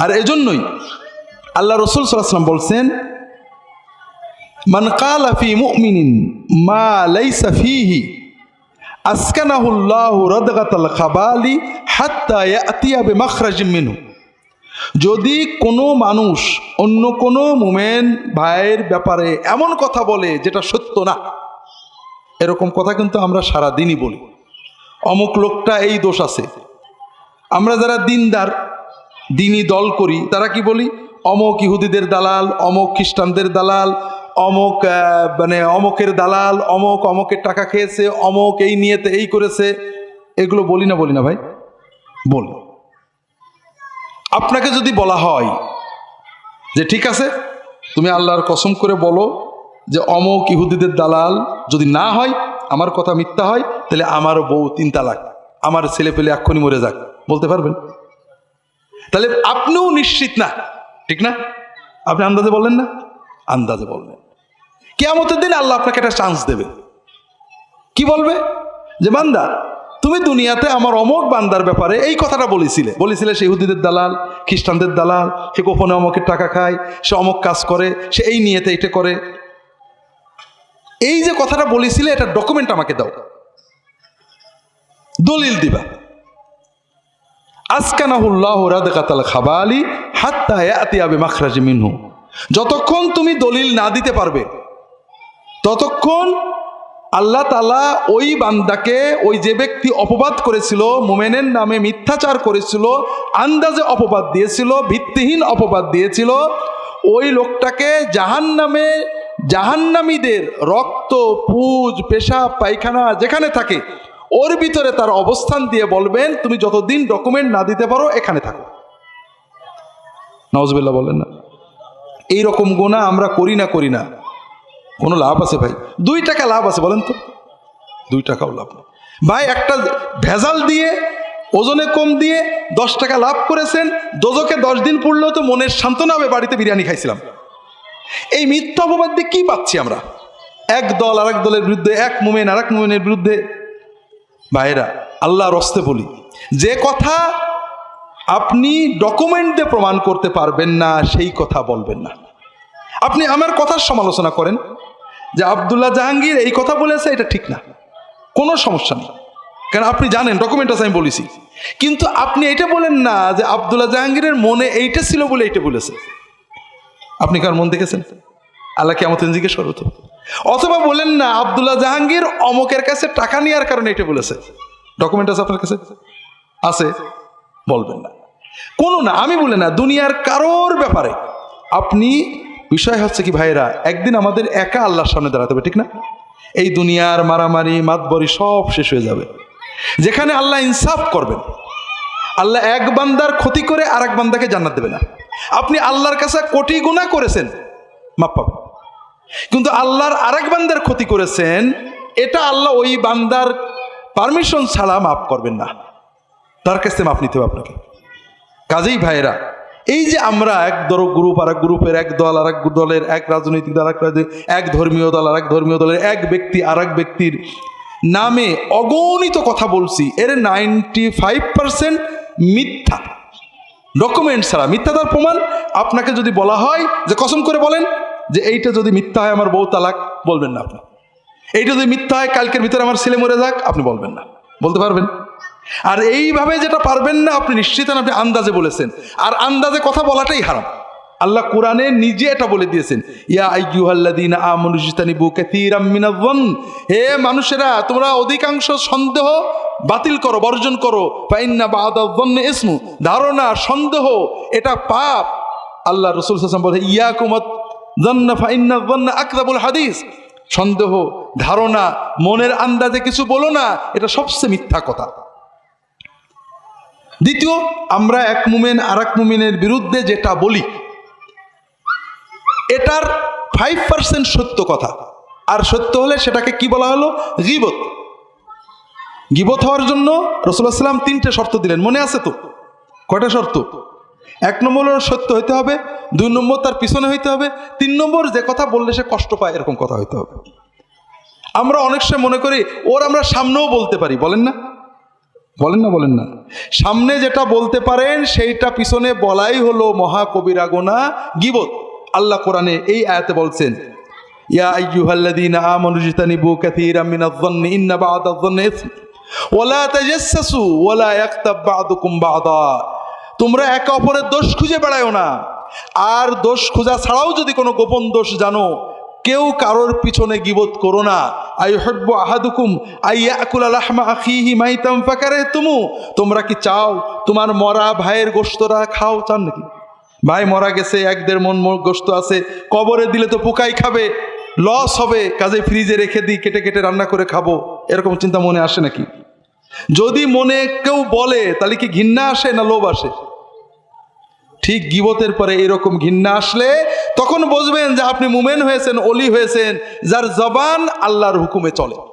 আর এজন্যই আল্লাহ রসুল সাল্লাম বলছেন মা যদি কোনো মানুষ অন্য কোনো মোমেন ভাইয়ের ব্যাপারে এমন কথা বলে যেটা সত্য না, এরকম কথা কিন্তু আমরা সারা দিনই বলি। অমুক লোকটা এই দোষ আছে। আমরা যারা দিনদার দিনই দল করি। তারা কি বলি? অমক ইহুদিদের দালাল, অমক খ্রিস্টানদের দালাল, অমক মানে অমকের দালাল, অমক অমকের টাকা খেয়েছে, অমক এই নিয়েতে এই করেছে। এগুলো বলি না বলি না ভাই? বলি। আপনাকে যদি বলা হয় যে ঠিক আছে, তুমি আল্লাহর কসম করে বলো যে অমক ইহুদিদের দালাল যদি না হয়, আমার কথা মিথ্যা হয়, তাহলে আমার বউ তিন তালাক আমার ছেলে পেলে এক্ষুনি মরে যাক। বলতে পারবেন? তাহলে আপনিও নিশ্চিত না, ঠিক না? আপনি আন্দাজে বললেন না? আন্দাজে বললেন। কেয়ামতের দিন আল্লাহ আপনাকে একটা চান্স দেবে। কি বলবে? যে, বান্দা, তুমি দুনিয়াতে আমার অমক বান্দার ব্যাপারে এই কথাটা বলেছিলে। বলেছিলে সে ইহুদিদের দালাল, খ্রিস্টানদের দালাল, সে গোপনে অমকের টাকা খায়, সে অমক কাজ করে, সে এই নিয়েতে এটা করে। এই যে কথাটা বলেছিলে, এটা ডকুমেন্ট আমাকে দাও। দলিল দিবা। বিমাখরাজি মিনহু। যতক্ষণ তুমি দলিল না দিতে পারবে, ততক্ষণ আল্লাহ তালা ওই বান্দাকে, ওই যে ব্যক্তি অপবাদ করেছিল, মোমেনের নামে মিথ্যাচার করেছিল, আন্দাজে অপবাদ দিয়েছিল, ভিত্তিহীন অপবাদ দিয়েছিল, ওই লোকটাকে জাহান নামে জাহান্নামীদের রক্ত, পুজ, পেশাব, পায়খানা যেখানে থাকে ওর ভিতরে তার অবস্থান দিয়ে বলবেন, তুমি যতদিন ডকুমেন্ট না দিতে পারো, এখানে থাকো। নওয়াজবিল্লা বলেন না। এই রকম গোনা আমরা করি না করি না। কোনো লাভ আছে ভাই? দুই টাকা লাভ আছে, বলেন তো। দুই টাকাও লাভ নেই। ভাই, একটা ভেজাল দিয়ে, ওজনে কম দিয়ে দশ টাকা লাভ করেছেন দোজকে দশ দিন পড়লেও তো মনের সান্ত্বনা হবে, বাড়িতে বিরিয়ানি খাইছিলাম। এই মিথ্যা অপবাদ দিয়ে কী পাচ্ছি আমরা? এক দল আরেক দলের বিরুদ্ধে, এক মোমেন আরেক মোমেনের বিরুদ্ধে ভাইরা, আল্লাহর রস্তে বলি, যে কথা আপনি ডকুমেন্ট প্রমাণ করতে পারবেন না, সেই কথা বলবেন না। আপনি আমার কথার সমালোচনা করেন যে আবদুল্লাহ জাহাঙ্গীর এই কথা বলেছে, এটা ঠিক না। কোনো সমস্যা নেই। কারণ আপনি জানেন ডকুমেন্ট আছে আমি বলেছি। কিন্তু আপনি এটা বলেন না যে আবদুল্লাহ জাহাঙ্গীরের মনে এইটা ছিল বলে এইটা বলেছে। আপনি কার মন দেখেছেন? আল্লাহ কেমন জিজ্ঞেস করো তো অথবা বলেন না, আবদুল্লাহ জাহাঙ্গীর অমকের কাছে টাকা নেওয়ার কারণে এটা বলেছে। ডকুমেন্ট আছে আপনার কাছে? আছে। বলবেন না। কোনো না, আমি বলে না, দুনিয়ার কারোর ব্যাপারে। আপনি, বিষয় হচ্ছে কি ভাইরা একদিন আমাদের একা আল্লাহর সামনে দাঁড়াতে হবে, ঠিক না? এই দুনিয়ার মারামারি, মাতবরি সব শেষ হয়ে যাবে। যেখানে আল্লাহ ইনসাফ করবেন, আল্লাহ এক বান্দার ক্ষতি করে আর এক বান্দাকে জান্নাত দেবে না। আপনি আল্লাহর কাছে কোটি গুণা করেছেন, মাপ পাবেন। কিন্তু আল্লাহর আরেক বান্দার ক্ষতি করেছেন, এটা আল্লাহ ওই বান্দার পারমিশন ছাড়া মাফ করবেন না। তার কাছ মাপ নিতে হবে আপনাকে। কাজেই ভাইরা এই যে আমরা এক দর গ্রুপ আর এক গ্রুপের এক দল আর এক দলের, এক রাজনৈতিক দল আর এক ধর্মীয় দল আর এক ধর্মীয় দলের এক ব্যক্তি আর এক ব্যক্তির নামে অগণিত কথা বলছি, এর নাইনটি ফাইভ পার্সেন্ট মিথ্যা। ডকুমেন্ট ছাড়া, মিথ্যা তার প্রমাণ। আপনাকে যদি বলা হয় যে কসম করে বলেন যে এইটা যদি মিথ্যা হয় আমার বউ তালাক, বলবেন না আপনি। এইটা যদি মিথ্যা হয় কালকের ভিতরে আমার ছেলে মরে যাক, আপনি বলবেন না। বলতে পারবেন? আর এইভাবে যেটা পারবেন না, আপনি নিশ্চিত আপনি আন্দাজে বলেছেন। আর আন্দাজে কথা বলাটাই হারাম। আল্লাহ কোরআনে নিজে এটা বলে দিয়েছেন, ইয়া হে মানুষেরা, তোমরা অধিকাংশ সন্দেহ বাতিল করো, বর্জন করো। ধারণা, সন্দেহ, এটা পাপ। আল্লাহ রাসূল সাল্লাল্লাহু আলাইহি ওয়াসাল্লাম আকযাবুল হাদিস। সন্দেহ, ধারণা, মনের আন্দাজে কিছু বলো না, এটা সবচেয়ে মিথ্যা কথা। দ্বিতীয়, আমরা এক মুমেন আর এক মুমেনের বিরুদ্ধে যেটা বলি, এটার ফাইভ পার্সেন্ট সত্য কথা। আর সত্য হলে সেটাকে কি বলা হলো? গিবত। গিবত হওয়ার জন্য রসুল্লাহ সাল্লাম তিনটে শর্ত দিলেন। মনে আছে তো? কটা শর্ত? এক নম্বর সত্য হইতে হবে, দুই নম্বর তার পিছনে হইতে হবে, তিন নম্বর যে কথা বললে সে কষ্ট পায়, এরকম কথা হইতে হবে। আমরা অনেক সময় মনে করি, ওর আমরা সামনেও বলতে পারি, বলেন না? বলেন না বলেন না। সামনে যেটা বলতে পারেন, সেইটা পিছনে বলাই হলো মহাকবিরা গোনা গিবত। আল্লাহ কোরআনে এই আয়াতে বলছেন, ইয়া ইন্না বা'দায-যন্নি তোমরা একে অপরের দোষ খুঁজে বেড়ায়ও না। আর দোষ খোঁজা ছাড়াও যদি কোনো গোপন দোষ জানো, কেউ কারোর পিছনে গিবোধ করো না। আই হব্বু আহাদুকুম আইয়াকুল আলাহমা আখিহি তুমু তোমরা কি চাও তোমার মরা ভাইয়ের গোস্তরা খাও? চান নাকি? ভাই মরা গেছে, এক দেড় মন গোস্ত আছে, কবরে দিলে তো পোকাই খাবে। লস হবে, কাজে ফ্রিজে রেখে দিই, কেটে কেটে রান্না করে খাব। এরকম চিন্তা মনে আসে নাকি? যদি মনে কেউ বলে, তাহলে কি ঘৃণা আসে না লোভ আসে? ঠিক গিবতের পরে এরকম ঘৃণা আসলে তখন বুঝবেন যে আপনি মুমেন হয়েছেন, অলি হয়েছেন, যার জবান আল্লাহর হুকুমে চলে।